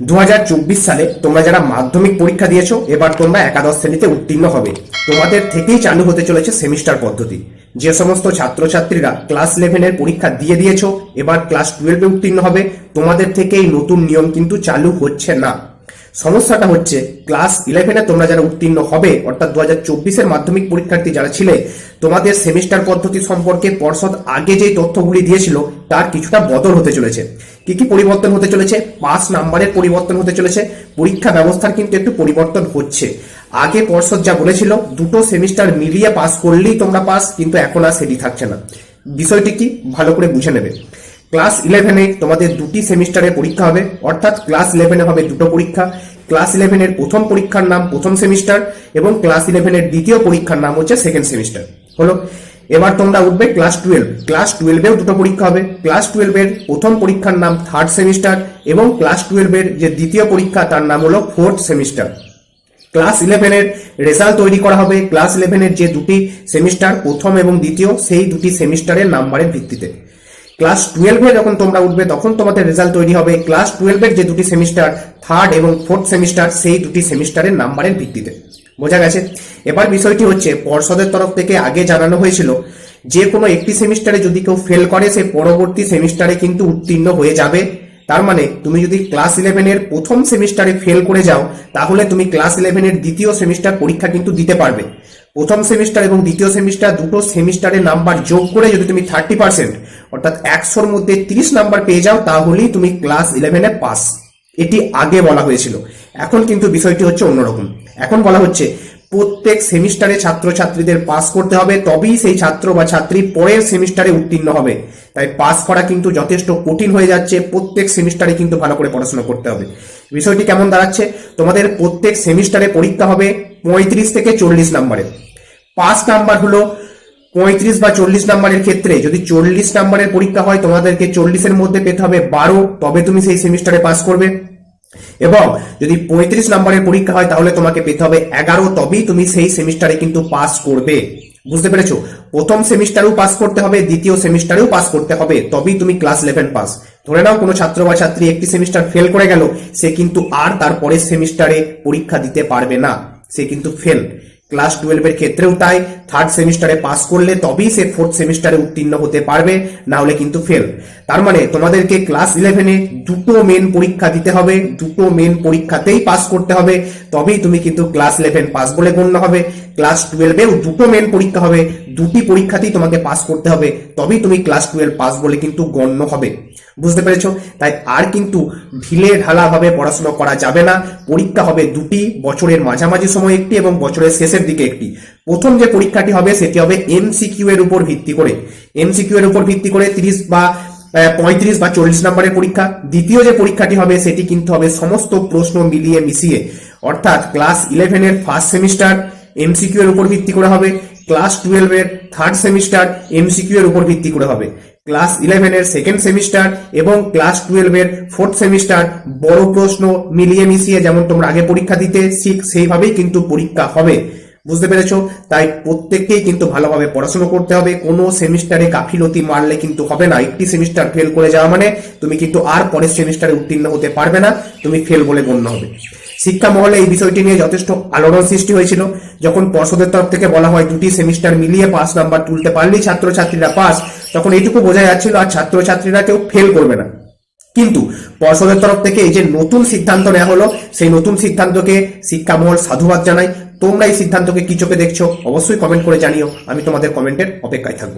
দু হাজার চব্বিশ সালে তোমরা যারা মাধ্যমিক পরীক্ষা দিয়েছ, এবার তোমরা একাদশ শ্রেণীতে উত্তীর্ণ হবে। তোমাদের থেকেই চালু হতে চলেছে সেমিস্টার পদ্ধতি। যে সমস্ত ছাত্রছাত্রীরা ক্লাস ইলেভেনের পরীক্ষা দিয়ে দিয়েছ, এবার ক্লাস টুয়েলভে উত্তীর্ণ হবে। তোমাদের থেকে এই নতুন নিয়ম কিন্তু চালু হচ্ছে না। সমস্যাটা হচ্ছে ক্লাস ইলেভেনে তোমরা যারা উত্তীর্ণ হবে, অর্থাৎ দু হাজার চব্বিশের মাধ্যমিক পরীক্ষার্থী যারা ছিলে, তোমাদের সেমিস্টার পদ্ধতি সম্পর্কে পর্ষদ আগে যেই তথ্যগুলি দিয়েছিল, তার কিছুটা বদল হতে চলেছে। কি কি পরিবর্তন হতে চলেছে? পাস নাম্বারের পরিবর্তন হতে চলেছে। পরীক্ষা ব্যবস্থার কিন্তু একটু পরিবর্তন হচ্ছে। আগে পর্ষদ যা বলেছিল, দুটো সেমিস্টার মিলিয়ে পাস করলেই তোমরা পাস কিন্তু এখন আর সেটি থাকছে না। বিষয়টি কি? ভালো করে বুঝে নেবে। ক্লাস ইলেভেনে তোমাদের দুটি সেমিস্টারের পরীক্ষা হবে, অর্থাৎ ক্লাস ইলেভেনে হবে দুটো পরীক্ষা। ক্লাস ইলেভেনের প্রথম পরীক্ষার নাম প্রথম সেমিস্টার এবং ক্লাস ইলেভেনের দ্বিতীয় পরীক্ষার নাম হচ্ছে সেকেন্ড সেমিস্টার হলো? এবার তোমরা উঠবে ক্লাস টুয়েলভ ক্লাস টুয়েলভেও দুটো পরীক্ষা হবে। ক্লাস টুয়েলভের প্রথম পরীক্ষার নাম থার্ড সেমিস্টার এবং ক্লাস টুয়েলভের যে দ্বিতীয় পরীক্ষা, তার নাম হলো ফোর্থ সেমিস্টার ক্লাস ইলেভেনের রেজাল্ট তৈরি করা হবে। ক্লাস ইলেভেনের যে দুটি সেমিস্টার, প্রথম এবং দ্বিতীয়, সেই দুটি সেমিস্টারের নাম্বারের ভিত্তিতে। ক্লাস টুয়েলভে যখন তোমরা উঠবে, তখন তোমাদের রেজাল্ট তৈরি হবে। ক্লাস টুয়েলভের যে দুটি সেমিস্টার থার্ড এবং ফোর্থ সেমিস্টার সেই দুটি সেমিস্টারের নাম্বারের ভিত্তিতে। বোঝা গেছে? এবার বিষয়টি হচ্ছে, পর্ষদের তরফ থেকে আগে জানানো হয়েছিল যে কোনো একটি সেমিস্টারে যদি কেউ ফেল করে, সে পরবর্তী সেমিস্টারে কিন্তু উত্তীর্ণ হয়ে যাবে। তার মানে তুমি যদি ক্লাস ইলেভেনের প্রথম সেমিস্টারে ফেল করে যাও, তাহলে তুমি ক্লাস ইলেভেনের দ্বিতীয় সেমিস্টার পরীক্ষা কিন্তু দিতে পারবে। প্রথম সেমিস্টার এবং দ্বিতীয় সেমিস্টার দুটো সেমিস্টারের নাম্বার যোগ করে যদি তুমি থার্টি পার্সেন্ট অর্থাৎ একশোর মধ্যে তিরিশ নাম্বার পেয়ে যাও, তাহলেই তুমি ক্লাস ইলেভেনে পাস এটি আগে বলা হয়েছিল। এখন কিন্তু বিষয়টি হচ্ছে অন্যরকম। এখন বলা হচ্ছে প্রত্যেক সেমিস্টারে ছাত্রছাত্রীদের পাস করতে হবে, তবেই সেই ছাত্র বা ছাত্রী পরের সেমিস্টারে উত্তীর্ণ হবে। তাই পাস করা কিন্তু যথেষ্ট কঠিন হয়ে যাচ্ছে, প্রত্যেক সেমিস্টারে কিন্তু ভালো করে পড়াশোনা করতে হবে। বিষয়টি কেমন দাঁড়াচ্ছে? তোমাদের প্রত্যেক সেমিস্টারে পরীক্ষা হবে পঁয়ত্রিশ থেকে চল্লিশ নাম্বারে। পাস নাম্বার হলো পঁয়ত্রিশ বা চল্লিশ নাম্বারের ক্ষেত্রে যদি চল্লিশ নাম্বারের পরীক্ষা হয়, তোমাদেরকে চল্লিশের মধ্যে পেতে হবে বারো, তবে তুমি সেই সেমিস্টারে পাস করবে। এবং যদি পঁয়ত্রিশ নাম্বারের পরীক্ষা হয়, তাহলে তোমাকে পেতে হবে এগারো। তবেই তুমি সেই সেমিস্টারে কিন্তু পাস করবে। বুঝতে পেরেছ? প্রথম সেমিস্টারেও পাস করতে হবে, দ্বিতীয় সেমিস্টারেও পাস করতে হবে, তবেই তুমি ক্লাস ইলেভেন পাস। ধরে নাও, কোনো ছাত্র বা ছাত্রী একটি সেমিস্টার ফেল করে গেল, সে কিন্তু আর তার পরের সেমিস্টারে পরীক্ষা দিতে পারবে না। সে কিন্তু ফেল। ক্লাস টুয়েলভের ক্ষেত্রেও তাই থার্ড সেমিস্টারে পাস করলে তবেই সে ফোর্থ সেমিস্টারে উত্তীর্ণ হতে পারবে, না হলে কিন্তু ফেল তার মানে তোমাদেরকে ক্লাস ইলেভেনে দুটো মেন পরীক্ষা দিতে হবে, দুটো মেন পরীক্ষাতেই পাস করতে হবে, তবেই তুমি কিন্তু ক্লাস ইলেভেন পাস বলে গণ্য হবে। ক্লাস টুয়েলভেও দুটো মেন পরীক্ষা হবে, দুটি পরীক্ষাতেই তোমাকে পাস করতে হবে, তবেই তুমি ক্লাস টুয়েলভ পাস বলে কিন্তু গণ্য হবে। বুঝতে পেরেছ? তাই আর কিন্তু ঢিলে ঢালা ভাবে পড়াশোনা করা যাবে না। পরীক্ষা হবে দুটি, বছরের মাঝামাঝি সময় একটি এবং বছরের শেষের দিকে একটি। প্রথম যে পরীক্ষাটি হবে, সেটি হবে এমসিকিউ এর উপর ভিত্তি করে। এমসিকিউ এর উপর ভিত্তি করে তিরিশ বা পঁয়ত্রিশ বা চল্লিশ নম্বরের পরীক্ষা। দ্বিতীয় যে পরীক্ষাটি হবে, সেটি কিন্তু হবে সমস্ত প্রশ্ন মিলিয়ে মিশিয়ে। অর্থাৎ ক্লাস ইলেভেনের ফার্স্ট সেমিস্টার এমসিকিউ এর উপর ভিত্তি করে হবে, ক্লাস টুয়েলভের থার্ড সেমিস্টার এমসিকিউ এর উপর ভিত্তি করে হবে। ক্লাস ইলেভেনের সেকেন্ড সেমিস্টার এবং ক্লাস টুয়েলভের ফোর্থ সেমিস্টার বড় প্রশ্ন মিলিয়ে মিশিয়ে যেমন তোমরা আগে পরীক্ষা দিতে শিখ সেইভাবেই কিন্তু পরীক্ষা হবে। বুঝতে পেরেছ? তাই প্রত্যেককেই কিন্তু ভালোভাবে পড়াশোনা করতে হবে। কোনো সেমিস্টারে গাফিলতি মারলে কিন্তু হবে না। একটি সেমিস্টার ফেল করে যাওয়া মানে তুমি কিন্তু আর পরের সেমিস্টারে উত্তীর্ণ হতে পারবে না, তুমি ফেল বলে গণ্য হবে। শিক্ষা মহলে এই বিষয়টি নিয়ে যথেষ্ট আলোড়ন সৃষ্টি হয়েছিল। যখন পর্ষদের তরফ থেকে বলা হয় দুটি সেমিস্টার মিলিয়ে পাস নাম্বার তুলতে পারলেই ছাত্রছাত্রীরা পাস, তখন এইটুকু বোঝা যাচ্ছিল আর ছাত্রছাত্রীরা কেউ ফেল করবে না। কিন্তু পর্ষদের তরফ থেকে এই যে নতুন সিদ্ধান্ত নেওয়া হলো, সেই নতুন সিদ্ধান্তকে শিক্ষা মহল সাধুবাদ জানাই। তোমরা এই সিদ্ধান্তকে কি চোখে দেখছ? অবশ্যই কমেন্ট করে জানিও। আমি তোমাদের কমেন্টের অপেক্ষায় থাকব।